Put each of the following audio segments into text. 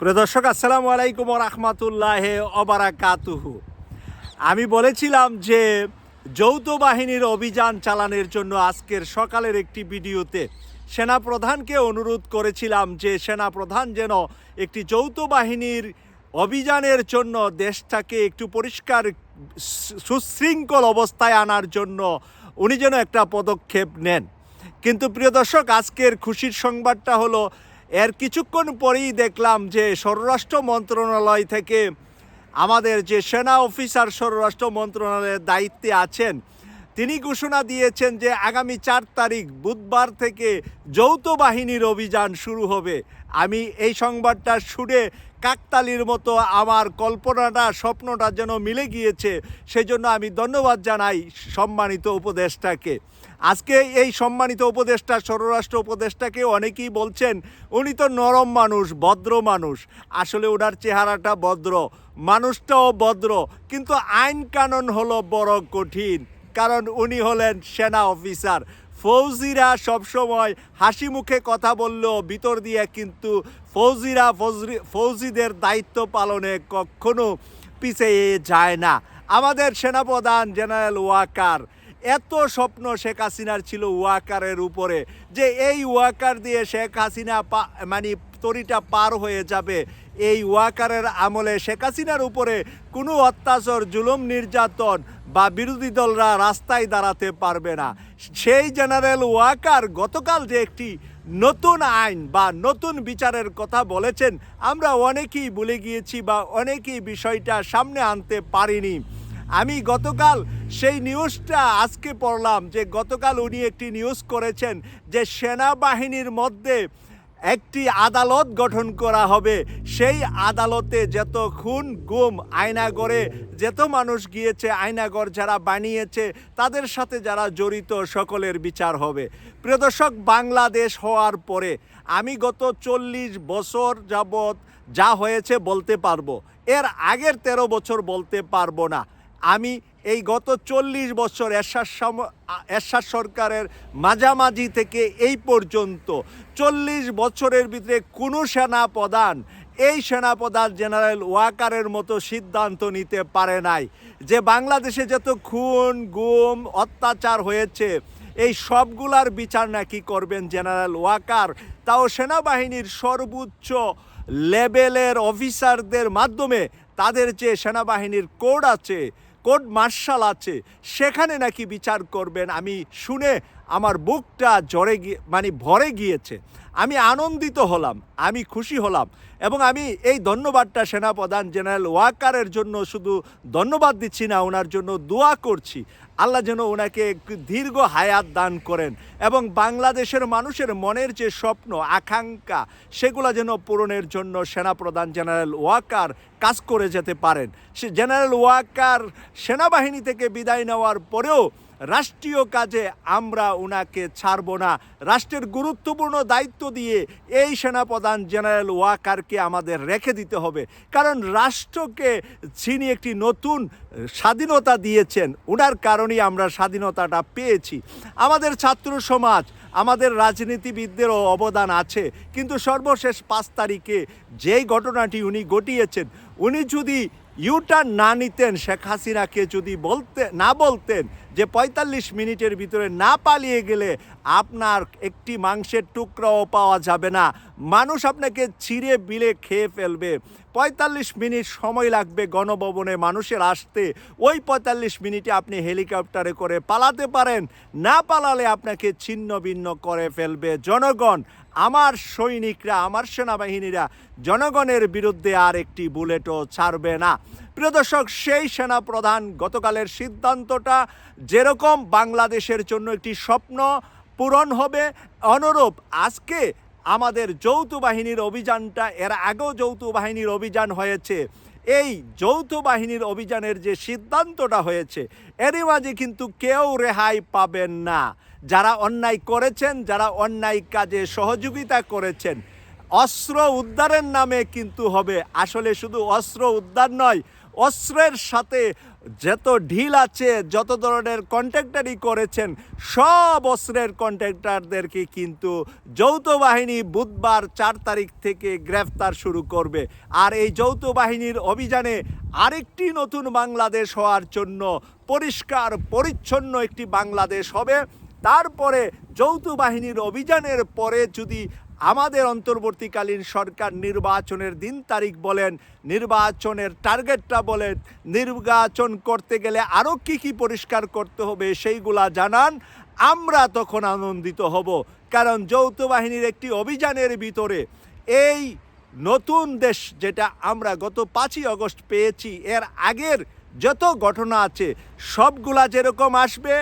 প্রিয় দর্শক, আসসালামু আলাইকুম রহমতুল্লাহ অবারাকাতুহু আমি বলেছিলাম যে যৌথ বাহিনীর অভিযান চালানোর জন্য আজকের সকালের একটি ভিডিওতে সেনাপ্রধানকে অনুরোধ করেছিলাম যে সেনাপ্রধান যেন একটি যৌথ বাহিনীর অভিযানের জন্য দেশটাকে একটু পরিষ্কার সুশৃঙ্খল অবস্থায় আনার জন্য উনি যেন একটা পদক্ষেপ নেন। কিন্তু প্রিয় দর্শক, আজকের খুশির সংবাদটা হলো এর কিছুক্ষণ পরেই দেখলাম যে স্বরাষ্ট্র মন্ত্রণালয় থেকে আমাদের যে সেনা অফিসার স্বরাষ্ট্র মন্ত্রণালয়ের দায়িত্বে আছেন তিনি ঘোষণা দিয়েছেন যে আগামী চার তারিখ বুধবার থেকে যৌথ বাহিনীর অভিযান শুরু হবে। আমি এই সংবাদটা শুনে কাকতালির মতো আমার কল্পনাটা, স্বপ্নটা যেন মিলে গিয়েছে, সেজন্য আমি ধন্যবাদ জানাই সম্মানিত উপদেষ্টাকে। আজকে এই সম্মানিত উপদেষ্টা, স্বরাষ্ট্র উপদেষ্টাকে অনেকেই বলছেন, উনি তো নরম মানুষ, ভদ্র মানুষ। আসলে ওনার চেহারাটা ভদ্র, মানুষটাও ভদ্র, কিন্তু আইন কানুন হলো বড় কঠিন। কারণ উনি হলেন সেনা অফিসার। ফৌজিরা সবসময় হাসি মুখে কথা বললেও ভিতর দিয়ে কিন্তু ফৌজিরা ফৌজি, ফৌজিদের দায়িত্ব পালনে কখনো পিছিয়ে যায় না। আমাদের সেনাপ্রধান জেনারেল ওয়াকার, এত স্বপ্ন শেখ হাসিনার ছিল ওয়াকারের উপরে যে এই ওয়াকার দিয়ে শেখ হাসিনা মানে তরিটা পার হয়ে যাবে। এই ওয়াকারের আমলে শেখ হাসিনার উপরে কোনো অত্যাচার, জুলুম, নির্যাতন বা বিরোধী দলরা রাস্তায় দাঁড়াতে পারবে না। সেই জেনারেল ওয়াকার গতকাল যে একটি নতুন আইন বা নতুন বিচারের কথা বলেছেন, আমরা অনেকেই ভুলে গিয়েছি বা অনেকেই বিষয়টা সামনে আনতে পারিনি। আমি গতকাল সেই নিউজটা আজকে পড়লাম যে গতকাল উনি একটি নিউজ করেছেন যে সেনাবাহিনীর মধ্যে একটি আদালত গঠন করা হবে। সেই আদালতে যত খুন, গুম, আয়নাগরে যত মানুষ গিয়েছে, আয়নাগর যারা বানিয়েছে, তাদের সাথে যারা জড়িত, সকলের বিচার হবে। প্রদর্শক বাংলাদেশ হওয়ার পরে আমি গত চল্লিশ বছর যাবৎ যা হয়েছে বলতে পারব। এর আগের তেরো বছর বলতে পারব না। আমি এই গত চল্লিশ বছর এরশাদ সরকারের মাঝামাঝি থেকে এই পর্যন্ত চল্লিশ বছরের ভিতরে কোনো সেনা প্রধান এই সেনাপ্রধান জেনারেল ওয়াকারের মতো সিদ্ধান্ত নিতে পারে নাই। যে বাংলাদেশে যত খুন, গুম, অত্যাচার হয়েছে, এই সবগুলার বিচার নাকি করবেন জেনারেল ওয়াকার। তাও সেনাবাহিনীর সর্বোচ্চ লেভেলের অফিসারদের মাধ্যমে তাদের যে সেনাবাহিনীর কোড আছে কোড মার্শাল আছে সেখানে নাকি বিচার করবেন। আমি শুনে আমার বুকটা জ্বরে গিয়ে মানে ভরে গিয়েছে। আমি আনন্দিত হলাম, আমি খুশি হলাম এবং আমি এই ধন্যবাদটা সেনাপ্রধান জেনারেল ওয়াকারের জন্য শুধু ধন্যবাদ দিচ্ছি না, ওনার জন্য দোয়া করছি। আল্লাহ যেন ওনাকে দীর্ঘ হায়াত দান করেন এবং বাংলাদেশের মানুষের মনের যে স্বপ্ন, আকাঙ্ক্ষা, সেগুলো যেন পূরণের জন্য সেনাপ্রধান জেনারেল ওয়াকার কাজ করে যেতে পারেন। সে জেনারেল ওয়াকার সেনাবাহিনী থেকে বিদায় নেওয়ার পরেও রাষ্ট্রীয় কাজে আমরা ওনাকে ছাড়ব না। রাষ্ট্রের গুরুত্বপূর্ণ দায়িত্ব দিয়ে এই সেনাপ্রধান জেনারেল ওয়াকারকে আমাদের রেখে দিতে হবে। কারণ রাষ্ট্রকে যিনি একটি নতুন স্বাধীনতা দিয়েছেন ওনার কারণেই আমরা স্বাধীনতাটা পেয়েছি। আমাদের ছাত্র সমাজ, আমাদের রাজনীতিবিদদেরও অবদান আছে। কিন্তু সর্বশেষ পাঁচ তারিখে যেই ঘটনাটি উনি ঘটিয়েছেন, উনি যদি ইউটার্ন না নিতেন, শেখ হাসিনাকে যদি বলতে, না বলতেন যে পঁয়তাল্লিশ মিনিটের ভিতরে না পালিয়ে গেলে আপনার একটি মাংসের টুকরাও পাওয়া যাবে না। মানুষ আপনাকে ছিঁড়ে বিলে খেয়ে ফেলবে। পঁয়তাল্লিশ মিনিট সময় লাগবে গণভবনে মানুষের আসতে। ওই পঁয়তাল্লিশ মিনিটে আপনি হেলিকপ্টারে করে পালাতে পারেন। না পালালে আপনাকে ছিন্ন ভিন্ন করে ফেলবে জনগণ। আমার সৈনিকরা, আমার সেনাবাহিনীরা জনগণের বিরুদ্ধে আর একটি বুলেটও ছাড়বে না। প্রিয় দর্শক, সেই সেনা প্রধান গতকালের সিদ্ধান্তটা যেরকম বাংলাদেশের জন্য একটি স্বপ্ন পূরণ হবে, অনুরূপ আজকে আমাদের যৌথ বাহিনীর অভিযানটা, এর আগেও যৌথ বাহিনীর অভিযান হয়েছে। এই যৌথ বাহিনীর অভিযানের যে সিদ্ধান্তটা হয়েছে, এরই মাঝে কিন্তু কেউ রেহাই পাবেন না। যারা অন্যায় করেছেন, যারা অন্যায় কাজে সহযোগিতা করেছেন, অস্ত্র উদ্ধারের নামে কিন্তু হবে। আসলে শুধু অস্ত্র উদ্ধার নয় অস্ত্রের সাথে যত ঢিল আছে, যত ধরনের কন্ট্রাক্টারই করেছেন, সব অস্ত্রের কন্ট্রাক্টারদেরকে কিন্তু যৌথ বাহিনী বুধবার চার তারিখ থেকে গ্রেফতার শুরু করবে। আর এই যৌথ বাহিনীর অভিযানে আরেকটি নতুন বাংলাদেশ হওয়ার জন্য পরিষ্কার, পরিচ্ছন্ন একটি বাংলাদেশ হবে। তারপরে যৌথ বাহিনীর অভিযানের পরে যদি আমাদের অন্তর্বর্তীকালীন সরকার নির্বাচনের দিন তারিখ বলেন, নির্বাচনের টার্গেটটা বলেন, নির্বাচন করতে গেলে আরও কি কি পরিষ্কার করতে হবে সেইগুলা জানান, আমরা তখন আনন্দিত হব। কারণ যৌথ বাহিনীর একটি অভিযানের ভিতরে এই নতুন দেশ যেটা আমরা গত পাঁচই আগস্ট পেয়েছি, এর আগের যত ঘটনা আছে, সবগুলা যেরকম আসবে,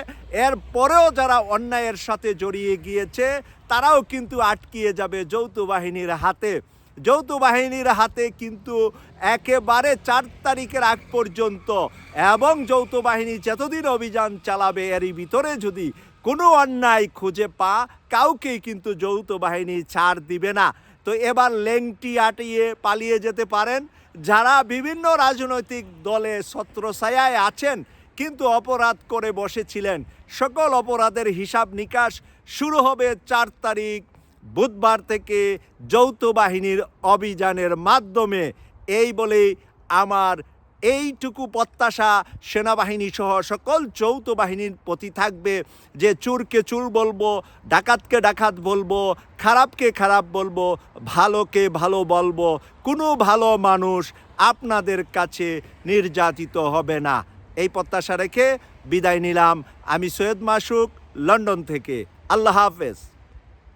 এর পরেও যারা অন্যায়ের সাথে জড়িয়ে গিয়েছে, তারাও কিন্তু আটকিয়ে যাবে যৌথ বাহিনীর হাতে। যৌথ বাহিনীর হাতে কিন্তু একেবারে চার তারিখের আগ পর্যন্ত এবং যৌথ বাহিনী যতদিন অভিযান চালাবে, এরই ভিতরে যদি কোনো অন্যায় খুঁজে পা, কাউকেই কিন্তু যৌথ বাহিনী ছাড় দিবে না। তো এবার লেংটি আটিয়ে পালিয়ে যেতে পারেন। যারা বিভিন্ন রাজনৈতিক দলে ছত্রছায়ায় আছেন, কিন্তু অপরাধ করে বসেছিলেন। সকল অপরাধের হিসাব নিকাশ শুরু হবে চার তারিখ বুধবার থেকে যৌথ বাহিনীর অভিযানের মাধ্যমে। এই বলেই আমার এইটুকু প্রত্যাশা সেনাবাহিনী সহ সকল যৌথ বাহিনীর প্রতি থাকবে যে চুরকে চুর বলব, ডাকাতকে ডাকাত বলব, খারাপকে খারাপ বলব, ভালোকে ভালো বলব, কোনো ভালো মানুষ আপনাদের কাছে নির্যাতিত হবে না। এই প্রত্যাশা রেখে বিদায় নিলাম। আমি সৈয়দ মাসুক, লন্ডন থেকে। আল্লাহ হাফেজ।